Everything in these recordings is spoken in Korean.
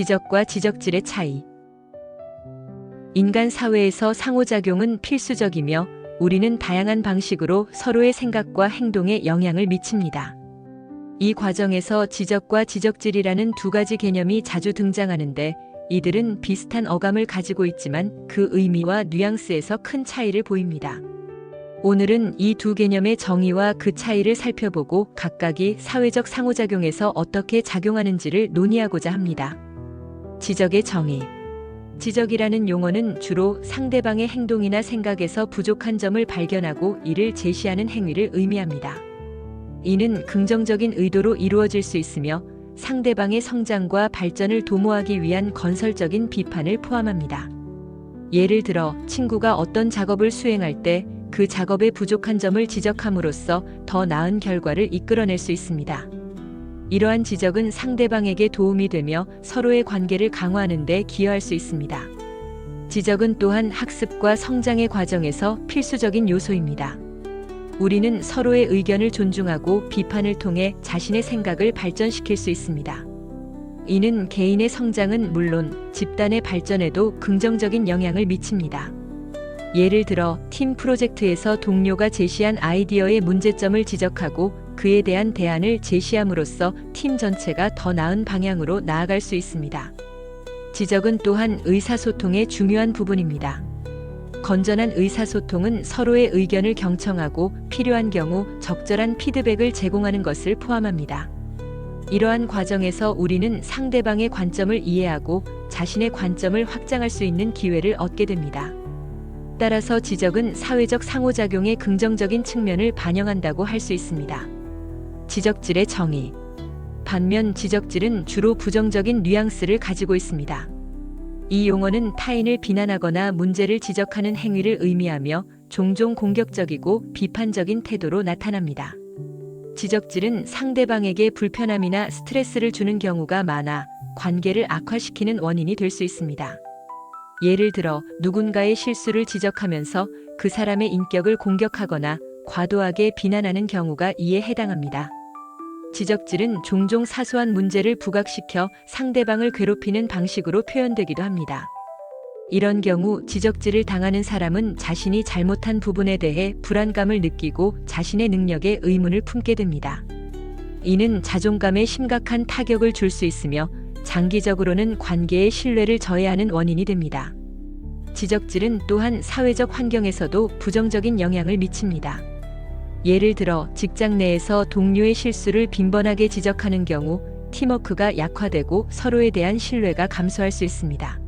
지적과 지적질의 차이. 인간 사회에서 상호작용은 필수적이며 우리는 다양한 방식으로 서로의 생각과 행동에 영향을 미칩니다. 이 과정에서 지적과 지적질이라는 두 가지 개념이 자주 등장하는데 이들은 비슷한 어감을 가지고 있지만 그 의미와 뉘앙스에서 큰 차이를 보입니다. 오늘은 이 두 개념의 정의와 그 차이를 살펴보고 각각이 사회적 상호작용에서 어떻게 작용하는지를 논의하고자 합니다. 지적의 정의. 지적이라는 용어는 주로 상대방의 행동이나 생각에서 부족한 점을 발견하고 이를 제시하는 행위를 의미합니다. 이는 긍정적인 의도로 이루어질 수 있으며 상대방의 성장과 발전을 도모하기 위한 건설적인 비판을 포함합니다. 예를 들어 친구가 어떤 작업을 수행할 때 그 작업의 부족한 점을 지적함으로써 더 나은 결과를 이끌어낼 수 있습니다. 이러한 지적은 상대방에게 도움이 되며 서로의 관계를 강화하는 데 기여할 수 있습니다. 지적은 또한 학습과 성장의 과정에서 필수적인 요소입니다. 우리는 서로의 의견을 존중하고 비판을 통해 자신의 생각을 발전시킬 수 있습니다. 이는 개인의 성장은 물론 집단의 발전에도 긍정적인 영향을 미칩니다. 예를 들어 팀 프로젝트에서 동료가 제시한 아이디어의 문제점을 지적하고 그에 대한 대안을 제시함으로써 팀 전체가 더 나은 방향으로 나아갈 수 있습니다. 지적은 또한 의사소통의 중요한 부분입니다. 건전한 의사소통은 서로의 의견을 경청하고 필요한 경우 적절한 피드백을 제공하는 것을 포함합니다. 이러한 과정에서 우리는 상대방의 관점을 이해하고 자신의 관점을 확장할 수 있는 기회를 얻게 됩니다. 따라서 지적은 사회적 상호작용의 긍정적인 측면을 반영한다고 할 수 있습니다. 지적질의 정의. 반면 지적질은 주로 부정적인 뉘앙스를 가지고 있습니다. 이 용어는 타인을 비난하거나 문제를 지적하는 행위를 의미하며 종종 공격적이고 비판적인 태도로 나타납니다. 지적질은 상대방에게 불편함이나 스트레스를 주는 경우가 많아 관계를 악화시키는 원인이 될 수 있습니다. 예를 들어 누군가의 실수를 지적하면서 그 사람의 인격을 공격하거나 과도하게 비난하는 경우가 이에 해당합니다. 지적질은 종종 사소한 문제를 부각시켜 상대방을 괴롭히는 방식으로 표현되기도 합니다. 이런 경우 지적질을 당하는 사람은 자신이 잘못한 부분에 대해 불안감을 느끼고 자신의 능력에 의문을 품게 됩니다. 이는 자존감에 심각한 타격을 줄 수 있으며 장기적으로는 관계의 신뢰를 저해하는 원인이 됩니다. 지적질은 또한 사회적 환경에서도 부정적인 영향을 미칩니다. 예를 들어 직장 내에서 동료의 실수를 빈번하게 지적하는 경우 팀워크가 약화되고 서로에 대한 신뢰가 감소할 수 있습니다.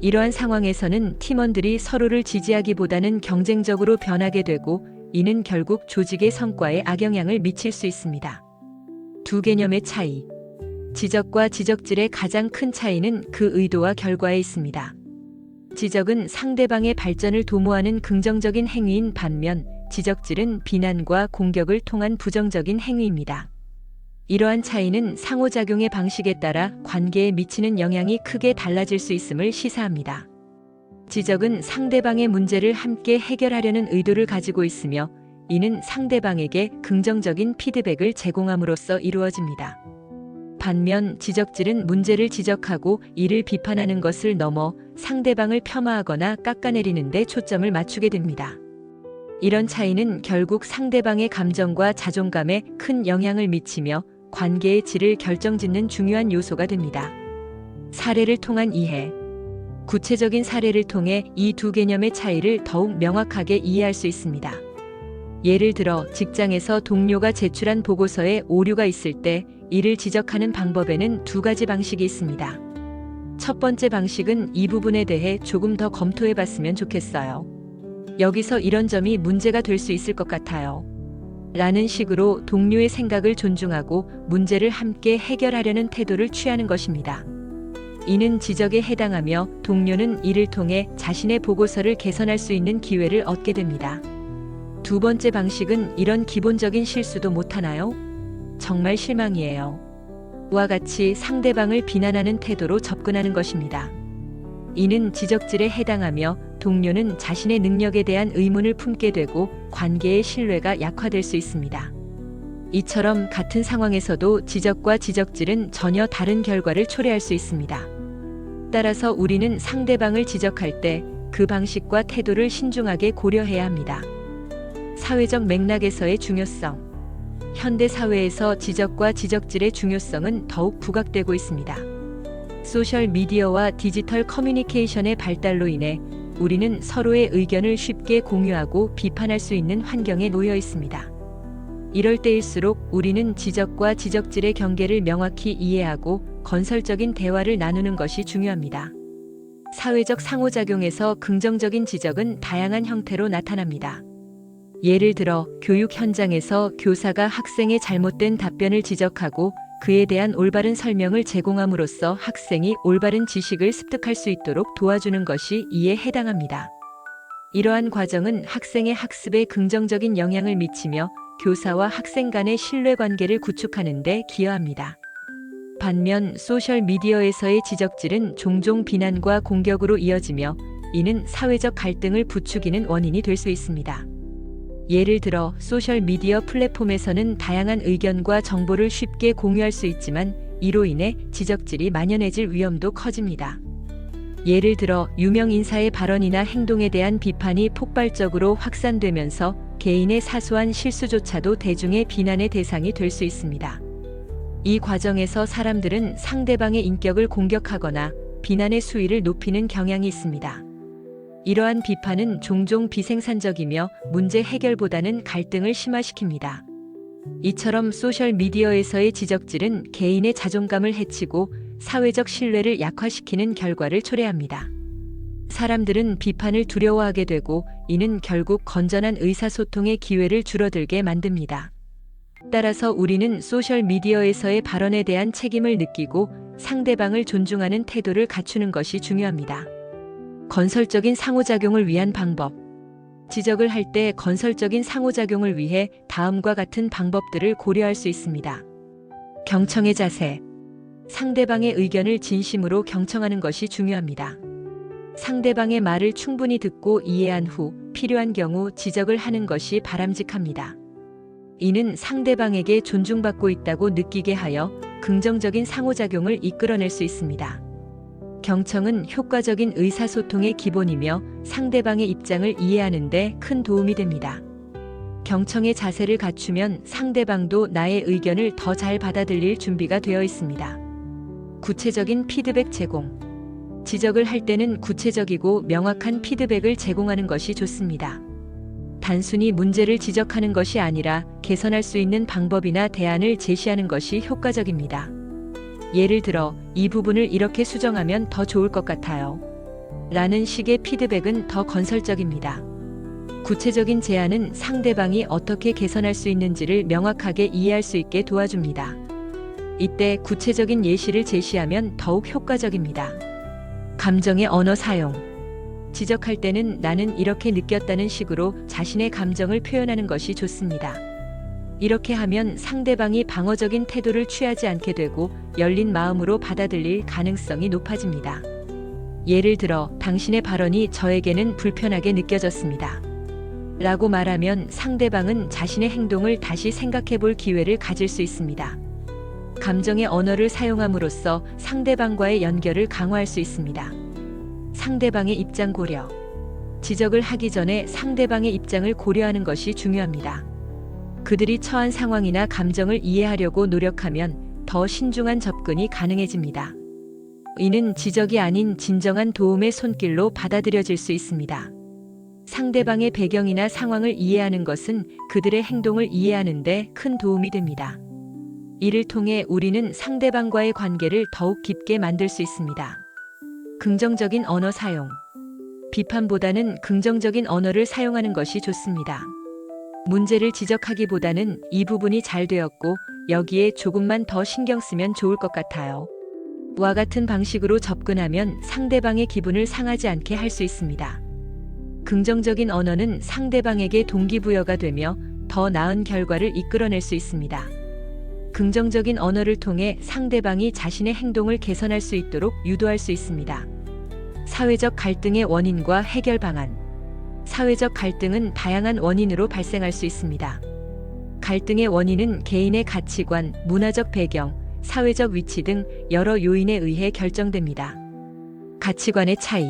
이러한 상황에서는 팀원들이 서로를 지지하기보다는 경쟁적으로 변하게 되고 이는 결국 조직의 성과에 악영향을 미칠 수 있습니다. 두 개념의 차이. 지적과 지적질의 가장 큰 차이는 그 의도와 결과에 있습니다. 지적은 상대방의 발전을 도모하는 긍정적인 행위인 반면 지적질은 비난과 공격을 통한 부정적인 행위입니다. 이러한 차이는 상호작용의 방식에 따라 관계에 미치는 영향이 크게 달라질 수 있음을 시사합니다. 지적은 상대방의 문제를 함께 해결하려는 의도를 가지고 있으며 이는 상대방에게 긍정적인 피드백을 제공함으로써 이루어집니다. 반면 지적질은 문제를 지적하고 이를 비판하는 것을 넘어 상대방을 폄하하거나 깎아내리는 데 초점을 맞추게 됩니다. 이런 차이는 결국 상대방의 감정과 자존감에 큰 영향을 미치며 관계의 질을 결정짓는 중요한 요소가 됩니다. 사례를 통한 이해. 구체적인 사례를 통해 이 두 개념의 차이를 더욱 명확하게 이해할 수 있습니다. 예를 들어 직장에서 동료가 제출한 보고서에 오류가 있을 때 이를 지적하는 방법에는 두 가지 방식이 있습니다. 첫 번째 방식은 이 부분에 대해 조금 더 검토해 봤으면 좋겠어요. 여기서 이런 점이 문제가 될 수 있을 것 같아요. 라는 식으로 동료의 생각을 존중하고 문제를 함께 해결하려는 태도를 취하는 것입니다. 이는 지적에 해당하며 동료는 이를 통해 자신의 보고서를 개선할 수 있는 기회를 얻게 됩니다. 두 번째 방식은 이런 기본적인 실수도 못하나요? 정말 실망이에요. 와 같이 상대방을 비난하는 태도로 접근하는 것입니다. 이는 지적질에 해당하며 동료는 자신의 능력에 대한 의문을 품게 되고 관계의 신뢰가 약화될 수 있습니다. 이처럼 같은 상황에서도 지적과 지적질은 전혀 다른 결과를 초래할 수 있습니다. 따라서 우리는 상대방을 지적할 때 그 방식과 태도를 신중하게 고려해야 합니다. 사회적 맥락에서의 중요성. 현대 사회에서 지적과 지적질의 중요성은 더욱 부각되고 있습니다. 소셜 미디어와 디지털 커뮤니케이션의 발달로 인해 우리는 서로의 의견을 쉽게 공유하고 비판할 수 있는 환경에 놓여 있습니다. 이럴 때일수록 우리는 지적과 지적질의 경계를 명확히 이해하고 건설적인 대화를 나누는 것이 중요합니다. 사회적 상호작용에서 긍정적인 지적은 다양한 형태로 나타납니다. 예를 들어 교육 현장에서 교사가 학생의 잘못된 답변을 지적하고 그에 대한 올바른 설명을 제공함으로써 학생이 올바른 지식을 습득할 수 있도록 도와주는 것이 이에 해당합니다. 이러한 과정은 학생의 학습에 긍정적인 영향을 미치며 교사와 학생 간의 신뢰 관계를 구축하는 데 기여합니다. 반면 소셜 미디어에서의 지적질은 종종 비난과 공격으로 이어지며 이는 사회적 갈등을 부추기는 원인이 될 수 있습니다. 예를 들어 소셜 미디어 플랫폼에서는 다양한 의견과 정보를 쉽게 공유할 수 있지만 이로 인해 지적질이 만연해질 위험도 커집니다. 예를 들어 유명 인사의 발언이나 행동에 대한 비판이 폭발적으로 확산되면서 개인의 사소한 실수조차도 대중의 비난의 대상이 될 수 있습니다. 이 과정에서 사람들은 상대방의 인격을 공격하거나 비난의 수위를 높이는 경향이 있습니다. 이러한 비판은 종종 비생산적이며 문제 해결보다는 갈등을 심화시킵니다. 이처럼 소셜 미디어에서의 지적질은 개인의 자존감을 해치고 사회적 신뢰를 약화시키는 결과를 초래합니다. 사람들은 비판을 두려워하게 되고 이는 결국 건전한 의사소통의 기회를 줄어들게 만듭니다. 따라서 우리는 소셜 미디어에서의 발언에 대한 책임을 느끼고 상대방을 존중하는 태도를 갖추는 것이 중요합니다. 건설적인 상호작용을 위한 방법. 지적을 할 때 건설적인 상호작용을 위해 다음과 같은 방법들을 고려할 수 있습니다. 경청의 자세. 상대방의 의견을 진심으로 경청하는 것이 중요합니다. 상대방의 말을 충분히 듣고 이해한 후 필요한 경우 지적을 하는 것이 바람직합니다. 이는 상대방에게 존중받고 있다고 느끼게 하여 긍정적인 상호작용을 이끌어낼 수 있습니다. 경청은 효과적인 의사소통의 기본이며 상대방의 입장을 이해하는 데 큰 도움이 됩니다. 경청의 자세를 갖추면 상대방도 나의 의견을 더 잘 받아들일 준비가 되어 있습니다. 구체적인 피드백 제공. 지적을 할 때는 구체적이고 명확한 피드백을 제공하는 것이 좋습니다. 단순히 문제를 지적하는 것이 아니라 개선할 수 있는 방법이나 대안을 제시하는 것이 효과적입니다. 예를 들어, 이 부분을 이렇게 수정하면 더 좋을 것 같아요. 라는 식의 피드백은 더 건설적입니다. 구체적인 제안은 상대방이 어떻게 개선할 수 있는지를 명확하게 이해할 수 있게 도와줍니다. 이때 구체적인 예시를 제시하면 더욱 효과적입니다. 감정의 언어 사용. 지적할 때는 나는 이렇게 느꼈다는 식으로 자신의 감정을 표현하는 것이 좋습니다. 이렇게 하면 상대방이 방어적인 태도를 취하지 않게 되고 열린 마음으로 받아들일 가능성이 높아집니다. 예를 들어, 당신의 발언이 저에게는 불편하게 느껴졌습니다. 라고 말하면 상대방은 자신의 행동을 다시 생각해 볼 기회를 가질 수 있습니다. 감정의 언어를 사용함으로써 상대방과의 연결을 강화할 수 있습니다. 상대방의 입장 고려. 지적을 하기 전에 상대방의 입장을 고려하는 것이 중요합니다. 그들이 처한 상황이나 감정을 이해하려고 노력하면 더 신중한 접근이 가능해집니다. 이는 지적이 아닌 진정한 도움의 손길로 받아들여질 수 있습니다. 상대방의 배경이나 상황을 이해하는 것은 그들의 행동을 이해하는데 큰 도움이 됩니다. 이를 통해 우리는 상대방과의 관계를 더욱 깊게 만들 수 있습니다. 긍정적인 언어 사용. 비판보다는 긍정적인 언어를 사용하는 것이 좋습니다. 문제를 지적하기보다는 이 부분이 잘 되었고 여기에 조금만 더 신경 쓰면 좋을 것 같아요. 와 같은 방식으로 접근하면 상대방의 기분을 상하지 않게 할 수 있습니다. 긍정적인 언어는 상대방에게 동기부여가 되며 더 나은 결과를 이끌어낼 수 있습니다. 긍정적인 언어를 통해 상대방이 자신의 행동을 개선할 수 있도록 유도할 수 있습니다. 사회적 갈등의 원인과 해결 방안. 사회적 갈등은 다양한 원인으로 발생할 수 있습니다. 갈등의 원인은 개인의 가치관, 문화적 배경, 사회적 위치 등 여러 요인에 의해 결정됩니다. 가치관의 차이.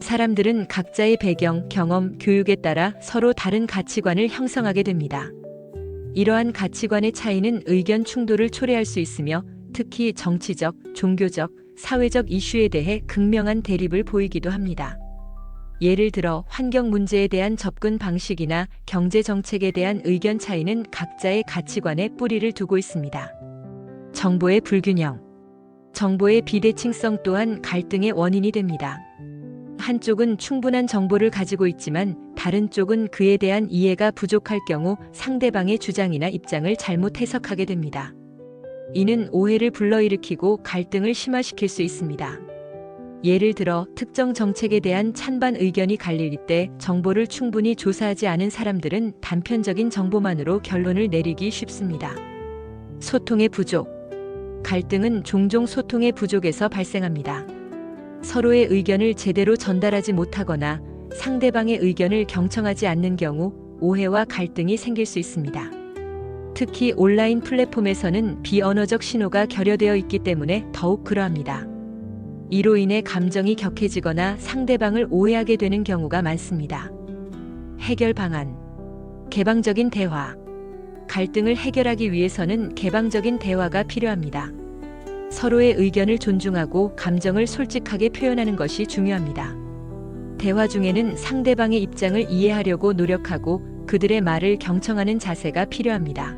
사람들은 각자의 배경, 경험, 교육에 따라 서로 다른 가치관을 형성하게 됩니다. 이러한 가치관의 차이는 의견 충돌을 초래할 수 있으며 특히 정치적, 종교적, 사회적 이슈에 대해 극명한 대립을 보이기도 합니다. 예를 들어 환경 문제에 대한 접근 방식이나 경제 정책에 대한 의견 차이는 각자의 가치관에 뿌리를 두고 있습니다. 정보의 불균형. 정보의 비대칭성 또한 갈등의 원인이 됩니다. 한쪽은 충분한 정보를 가지고 있지만 다른 쪽은 그에 대한 이해가 부족할 경우 상대방의 주장이나 입장을 잘못 해석하게 됩니다. 이는 오해를 불러일으키고 갈등을 심화시킬 수 있습니다. 예를 들어 특정 정책에 대한 찬반 의견이 갈릴 때 정보를 충분히 조사하지 않은 사람들은 단편적인 정보만으로 결론을 내리기 쉽습니다. 소통의 부족. 갈등은 종종 소통의 부족에서 발생합니다. 서로의 의견을 제대로 전달하지 못하거나 상대방의 의견을 경청하지 않는 경우 오해와 갈등이 생길 수 있습니다. 특히 온라인 플랫폼에서는 비언어적 신호가 결여되어 있기 때문에 더욱 그러합니다. 이로 인해 감정이 격해지거나 상대방을 오해하게 되는 경우가 많습니다. 해결 방안. 개방적인 대화. 갈등을 해결하기 위해서는 개방적인 대화가 필요합니다. 서로의 의견을 존중하고 감정을 솔직하게 표현하는 것이 중요합니다. 대화 중에는 상대방의 입장을 이해하려고 노력하고 그들의 말을 경청하는 자세가 필요합니다.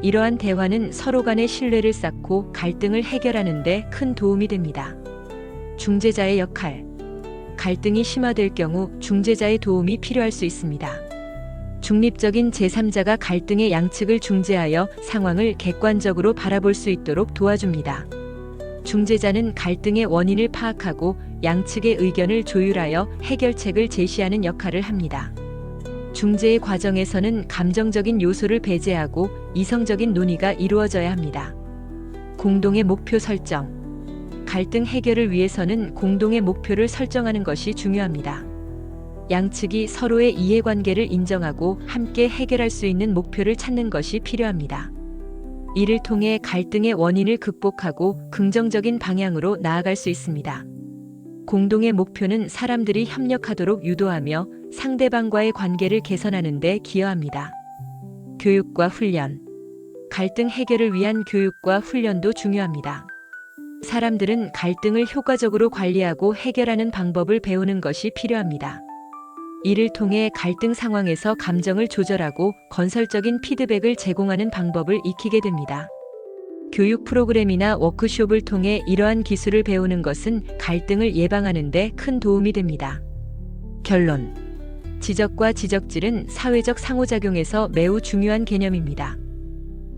이러한 대화는 서로 간의 신뢰를 쌓고 갈등을 해결하는 데 큰 도움이 됩니다. 중재자의 역할. 갈등이 심화될 경우 중재자의 도움이 필요할 수 있습니다. 중립적인 제3자가 갈등의 양측을 중재하여 상황을 객관적으로 바라볼 수 있도록 도와줍니다. 중재자는 갈등의 원인을 파악하고 양측의 의견을 조율하여 해결책을 제시하는 역할을 합니다. 중재의 과정에서는 감정적인 요소를 배제하고 이성적인 논의가 이루어져야 합니다. 공동의 목표 설정. 갈등 해결을 위해서는 공동의 목표를 설정하는 것이 중요합니다. 양측이 서로의 이해관계를 인정하고 함께 해결할 수 있는 목표를 찾는 것이 필요합니다. 이를 통해 갈등의 원인을 극복하고 긍정적인 방향으로 나아갈 수 있습니다. 공동의 목표는 사람들이 협력하도록 유도하며 상대방과의 관계를 개선하는 데 기여합니다. 교육과 훈련. 갈등 해결을 위한 교육과 훈련도 중요합니다. 사람들은 갈등을 효과적으로 관리하고 해결하는 방법을 배우는 것이 필요합니다. 이를 통해 갈등 상황에서 감정을 조절하고 건설적인 피드백을 제공하는 방법을 익히게 됩니다. 교육 프로그램이나 워크숍을 통해 이러한 기술을 배우는 것은 갈등을 예방하는 데 큰 도움이 됩니다. 결론. 지적과 지적질은 사회적 상호작용에서 매우 중요한 개념입니다.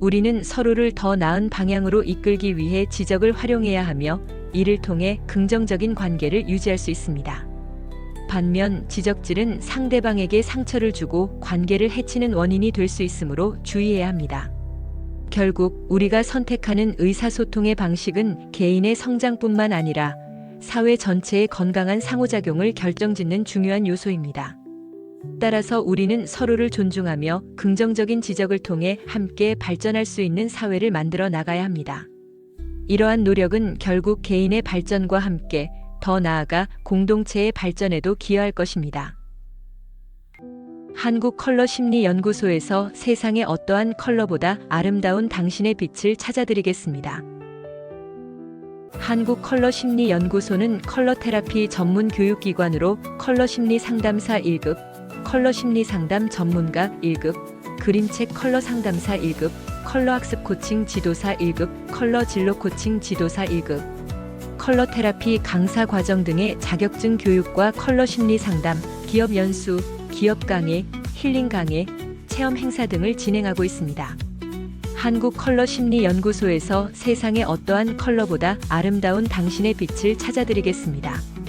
우리는 서로를 더 나은 방향으로 이끌기 위해 지적을 활용해야 하며 이를 통해 긍정적인 관계를 유지할 수 있습니다. 반면 지적질은 상대방에게 상처를 주고 관계를 해치는 원인이 될 수 있으므로 주의해야 합니다. 결국 우리가 선택하는 의사소통의 방식은 개인의 성장뿐만 아니라 사회 전체의 건강한 상호작용을 결정짓는 중요한 요소입니다. 따라서 우리는 서로를 존중하며 긍정적인 지적을 통해 함께 발전할 수 있는 사회를 만들어 나가야 합니다. 이러한 노력은 결국 개인의 발전과 함께 더 나아가 공동체의 발전에도 기여할 것입니다. 한국 컬러 심리 연구소에서 세상의 어떠한 컬러보다 아름다운 당신의 빛을 찾아드리겠습니다. 한국 컬러 심리 연구소는 컬러 테라피 전문 교육기관으로 컬러 심리 상담사 1급, 컬러 심리 상담 전문가 1급, 그림책 컬러 상담사 1급, 컬러 학습 코칭 지도사 1급, 컬러 진로 코칭 지도사 1급, 컬러 테라피 강사 과정 등의 자격증 교육과 컬러 심리 상담, 기업 연수, 기업 강의, 힐링 강의, 체험 행사 등을 진행하고 있습니다. 한국 컬러 심리 연구소에서 세상의 어떠한 컬러보다 아름다운 당신의 빛을 찾아드리겠습니다.